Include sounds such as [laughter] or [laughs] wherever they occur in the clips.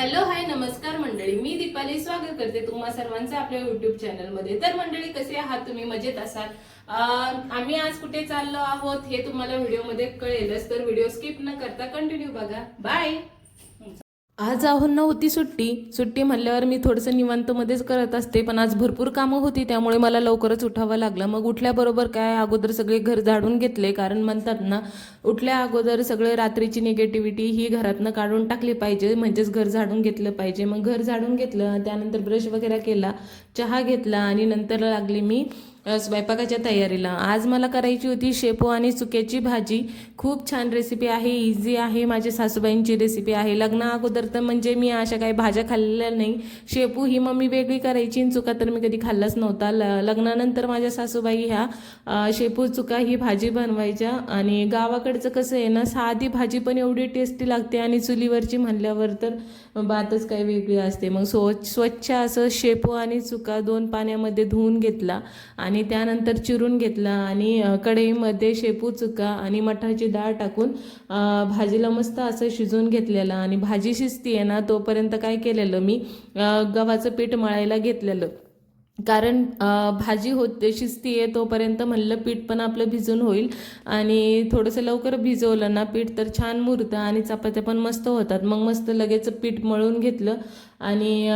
Hello hi नमस्कार मंडळी. मी दीपाली स्वागत करते तुम्हा सर्वांचं आपल्या युट्यूब चॅनलमध्ये तर मंडळी कसे आहात तुम्ही? मजेत असाल? आम्ही आज कुठे चाललो आहोत हे तुम्हाला व्हिडिओमध्ये कळेलच तर व्हिडिओ स्किप न करता कंटिन्यू बघा. बाय आज आहोंना होती सुट्टी. सुट्टी म्हणल्यावर मी थोडंसं निवांतमध्येच करत असते पण आज भरपूर कामं होती त्यामुळे मला लवकरच उठावं लागलं. मग उठल्याबरोबर काय अगोदर सगळे घर झाडून घेतले कारण म्हणतात ना उठल्या अगोदर सगळे रात्रीची निगेटिव्हिटी ही घरातनं काढून टाकली पाहिजे म्हणजेच घर झाडून घेतलं पाहिजे. मग घर झाडून घेतलं त्यानंतर ब्रश वगैरे केला चहा घेतला आणि नंतर लागली मी स्वयंपाकाच्या तयारीला. आज मला करायची होती शेपो आणि चुक्याची भाजी. खूप छान रेसिपी आहे इझी आहे. माझ्या सासूबाईंची रेसिपी आहे. लग्ना अगोदर तर म्हणजे मी अशा काही भाज्या खाल्लेल्या नाही. शेपू ही मम्मी वेगळी करायची आणि चुका तर मी कधी खाल्लाच नव्हता. ल लग्नानंतर माझ्या सासूबाई ह्या शेपू चुका ही भाजी बनवायच्या. आणि गावाकडचं कसं आहे ना साधी भाजी पण एवढी टेस्टी लागते आणि चुलीवरची म्हणल्यावर तर बातच काही वेगळी असते. मग स्वच्छ स्वच्छ असं शेपू आणि चुका दोन पाण्यामध्ये धुवून घेतला. आणि आणि त्यानंतर चिरून घेतला आणि कढईमध्ये शेपू चुका आणि मठाची डाळ टाकून भाजीला मस्त असं शिजवून घेतलेलं आणि भाजी शिजती आहे ना तोपर्यंत काय केलेलं मी गव्हाचं पीठ मळायला घेतलेलं. कारण भाजी होते शिजती आहे तोपर्यंत म्हणलं पीठ पण आपलं भिजून होईल आणि थोडंसं लवकर भिजवलं ना पीठ तर छान मुरतं आणि चपात्या पण मस्त होतात. मग मस्त लगेच पीठ मळून घेतलं आणि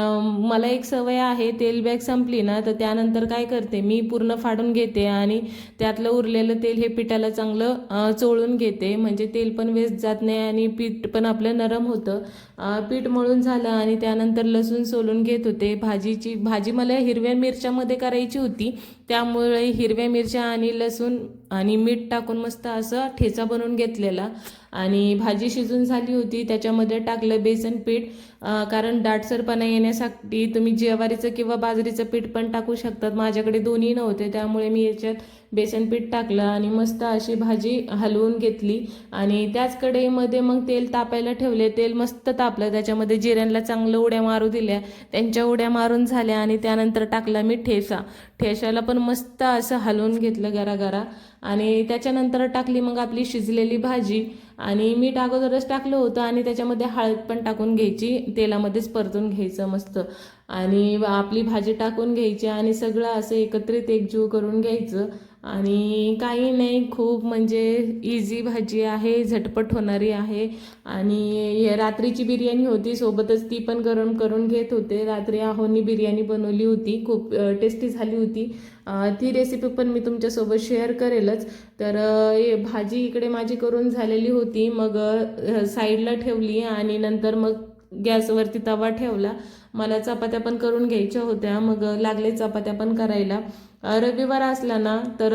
मला एक सवय आहे तेल बॅग संपली ना तर त्यानंतर काय करते मी पूर्ण फाडून घेते आणि त्यातलं उरलेलं तेल हे पिठाला चांगलं चोळून घेते. म्हणजे तेल पण वेस्ट जात नाही आणि पीठ पण आपलं नरम होतं. पीठ मळून झालं आणि त्यानंतर लसूण सोलून घेत होते. भाजीची भाजी मला हिरव्या मिरच्यामध्ये करायची होती. त्यामुळे हिरव्या मिरच्या आणि लसूण आणि मीठ टाकून मस्त असं ठेचा बनवून घेतलेला. आणि भाजी शिजून झाली होती त्याच्यामध्ये टाकलं बेसन पीठ. कारण दाटसरपणा येण्यासाठी तुम्ही ज्वारीचं किंवा बाजरीचं पीठ पण टाकू शकतात. माझ्याकडे दोन्ही नव्हते त्यामुळे मी याच्यात बेसन पीठ टाकलं आणि मस्त अशी भाजी हलवून घेतली. आणि त्याच कढईमध्ये मग तेल तापायला ठेवले. तेल मस्त तापलं. त्याच्यामध्ये जिऱ्यांना चांगलं उड्या मारू दिल्या. त्यांच्या उड्या मारून झाल्या आणि त्यानंतर टाकला मी ठेसा. ठेशाला पण मस्त असं हलवून घेतलं गरागरा आणि त्याच्यानंतर टाकली मग आपली शिजलेली भाजी. आणि मीठ अगोदरच टाकलं होतं आणि त्याच्यामध्ये हळद पण टाकून घ्यायची तेलामध्येच परतून घ्यायचं मस्त. आणि आपली भाजी टाकून घ्यायची आणि सगळं असं एकत्रित एकजीव करून घ्यायचं. आणि काही नाही खूप म्हणजे इझी भाजी आहे झटपट होणारी आहे. आणि रात्रीची बिर्याणी होती सोबतच ती पण गरम करून घेत होते. रात्री आहोनी बिर्याणी बनवली होती खूप टेस्टी झाली होती. ती रेसिपी पण मी तुमच्यासोबत शेअर करेलच. तर भाजी इकडे माझी करून झालेली होती. मग साईडला ठेवली आणि नंतर मग गॅसवरती तवा ठेवला. मला चपात्या पण करून घ्यायच्या होत्या. मग लागले चपात्या पण करायला. रविवार असला ना तर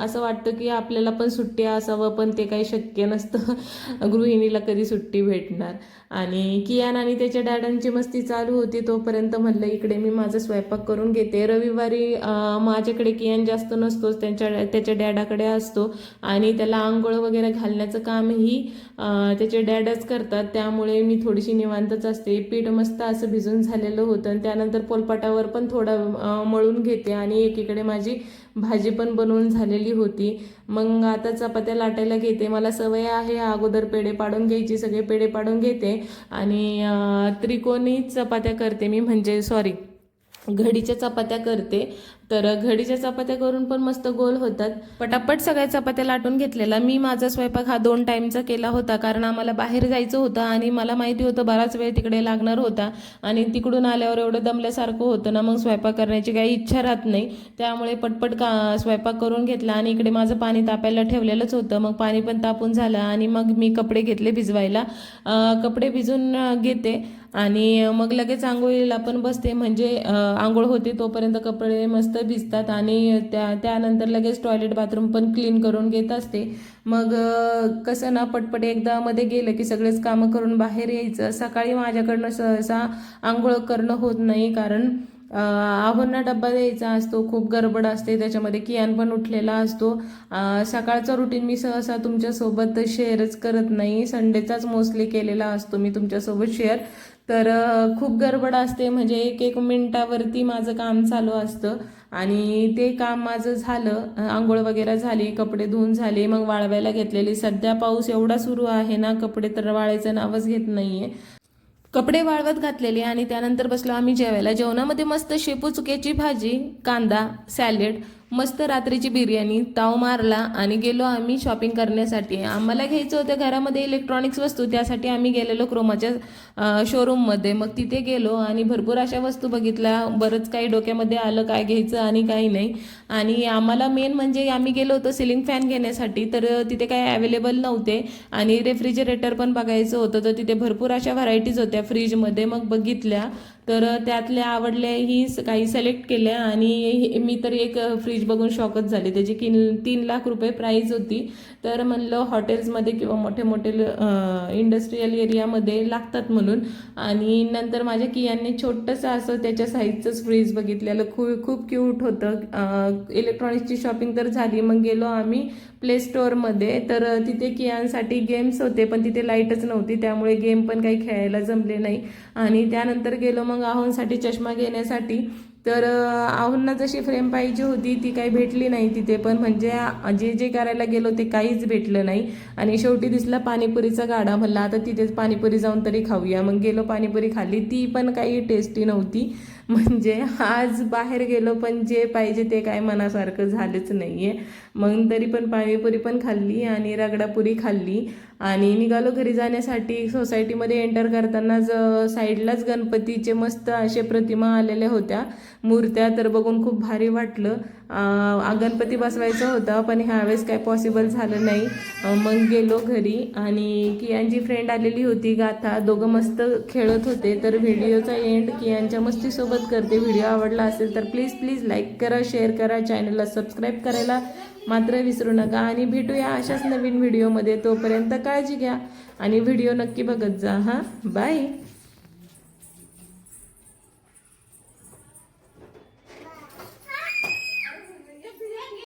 असं वाटतं की आपल्याला पण सुट्टी असावं पण ते काही शक्य नसतं. [laughs] गृहिणीला कधी सुट्टी भेटणार. आणि कियान आणि त्याच्या डॅडांची मस्ती चालू होती तोपर्यंत म्हणलं इकडे मी माझा स्वयंपाक करून घेते. रविवारी माझ्याकडे कियान जास्त नसतोच त्यांच्या त्याच्या डॅडाकडे असतो. आणि त्याला आंघोळ वगैरे घालण्याचं कामही त्याचे डॅडच करतात. त्यामुळे मी थोडीशी निवांतच असते. पीठ मस्त असं भिजून झालेलं होतं. आणि त्यानंतर पोलपाटावर पण थोडं मळून घेते आणि एकीकडे माझी भाजी पण बनवून झालेली होती. मग आता चपात्या लाटायला घेते. मला सवय आहे अगोदर पेढे पाडून घ्यायची सगळे पेढे पाडून घेते. आणि त्रिकोणी चपात्या करते मी. म्हणजे सॉरी घडीच्या चपात्या करते. तर घडीच्या चपात्या करून पण मस्त गोल होतात. पटापट सगळ्या चपात्या लाटून घेतलेला मी माझा स्वयंपाक हा दोन टाईमचा केला होता. कारण आम्हाला बाहेर जायचं होतं आणि मला माहिती होतं बराच वेळ तिकडे लागणार होता. आणि तिकडून आल्यावर एवढं दमल्यासारखं होतं ना मग स्वयंपाक करण्याची काही इच्छा राहत नाही. त्यामुळे पटपट का स्वयंपाक करून घेतला आणि इकडे माझं पाणी तापायला ठेवलेलंच होतं. मग पाणी पण तापून झालं आणि मग मी कपडे घेतले भिजवायला. कपडे भिजून घेते. आणि मग लगेच आंघोळीला पण बसते. म्हणजे आंघोळ होते तोपर्यंत कपडे मस्त भिजतात आणि त्या त्यानंतर लगेच टॉयलेट बाथरूम पण क्लीन करून घेत असते. मग कसं ना पटपट एकदा मध्ये गेलं की सगळेच कामं करून बाहेर यायचं. सकाळी माझ्याकडनं सहसा आंघोळ करणं होत नाही कारण आहोंना डब्बा द्यायचा असतो खूप गडबड असते त्याच्यामध्ये कियान पण उठलेला असतो. सकाळचा रुटीन मी सहसा तुमच्यासोबत शेअरच करत नाही. संडेचाच मोस्टली केलेला असतो मी तुमच्यासोबत शेअर तर खूप गडबड असते म्हणजे एक एक मिनटावरती माझं काम चालू असतं. आणि ते काम माझं झालं आंघोळ वगैरे झाली कपडे धुवून झाले मग वाळवायला घेतलेली. सध्या पाऊस एवढा सुरू आहे ना कपडे तर वाळायचं नावच घेत नाही आहे कपडे वाळवत घातलेले आणि त्यानंतर बसलो आम्ही जेवायला. जेवणामध्ये मस्त शेपू चुक्याची भाजी कांदा सॅलेड मस्त रात्रीची बिर्याणी ताव मारला आणि गेलो आम्ही शॉपिंग करण्यासाठी. आम्हाला घ्यायचं होतं घरामध्ये इलेक्ट्रॉनिक्स वस्तू त्यासाठी आम्ही गेलेलो क्रोमाच्या शोरूममध्ये मग तिथे गेलो आणि भरपूर अशा वस्तू बघितल्या. बरंच काही डोक्यामध्ये आलं काय घ्यायचं आणि काही नाही. आणि आम्हाला मेन म्हणजे आम्ही गेलो होतो सिलिंग फॅन घेण्यासाठी. तर तिथे काही अवेलेबल नव्हते. आणि रेफ्रिजरेटर पण बघायचं होतं. तर तिथे भरपूर अशा व्हरायटीज होत्या फ्रीजमध्ये मग बघितल्या. तर त्यातल्या आवडल्याही काही सिलेक्ट केल्या आणि हे- मी तर एक फ्रीज बघून शॉकच झाले. त्याची किन तीन लाख रुपये प्राईज होती. तर म्हणलं हॉटेल्समध्ये किंवा मोठे मोठे इंडस्ट्रीयल एरियामध्ये लागतात म्हणून. आणि नंतर माझ्या कियांनी छोटंसं असं त्याच्या साईजचंच फ्रीज बघितलेलं. खूप खूप क्यूट होतं. इलेक्ट्रॉनिक्सची शॉपिंग तर झाली. मग गेलो आम्ही प्ले स्टोअरमध्ये तर तिथे कियांसाठी गेम्स होते पण तिथे लाईटच नव्हती. त्यामुळे गेम पण काही खेळायला जमले नाही. आणि त्यानंतर गेलो मग आहोंसाठी चष्मा घेण्यासाठी. तर आहोंना जशी फ्रेम पाहिजे होती ती काही भेटली नाही तिथे. पण म्हणजे जे जे करायला गेलो ते काहीच भेटलं नाही. आणि शेवटी दिसला पाणीपुरीचा गाडा म्हणला आता तिथेच पाणीपुरी जाऊन तरी खाऊया. मग गेलो पाणीपुरी खाल्ली ती पण काही टेस्टी नव्हती. म्हणजे आज बाहेर गेलो पण जे पाहिजे ते काय मनासारखं झालंच नाही आहे मग तरी पण पाणीपुरी पण खाल्ली आणि रगडापुरी खाल्ली. आणि निघालो घरी जाण्यासाठी सोसायटीमध्ये एंटर करताना ज साईडलाच गणपतीचे मस्त असे प्रतिमा आलेल्या होत्या. मूर्त्या तर बघून खूप भारी वाटलं. गणपती बसवायचं होतं पण ह्यावेळेस काय पॉसिबल झालं नाही. मग गेलो घरी आणि कियांची फ्रेंड आलेली होती गाथा. दोघं मस्त खेळत होते तर व्हिडिओचा एंड कियांच्या मस्तीसोबत करते. व्हिडिओ आवडला असेल तर प्लीज प्लीज लाईक करा शेअर करा चॅनलला सबस्क्राईब करायला मात्र विसरू नका. आणि भेटूया अशाच नवीन व्हिडिओमध्ये तोपर्यंत काळजी घ्या आणि व्हिडिओ नक्की बघत जा हां? बाय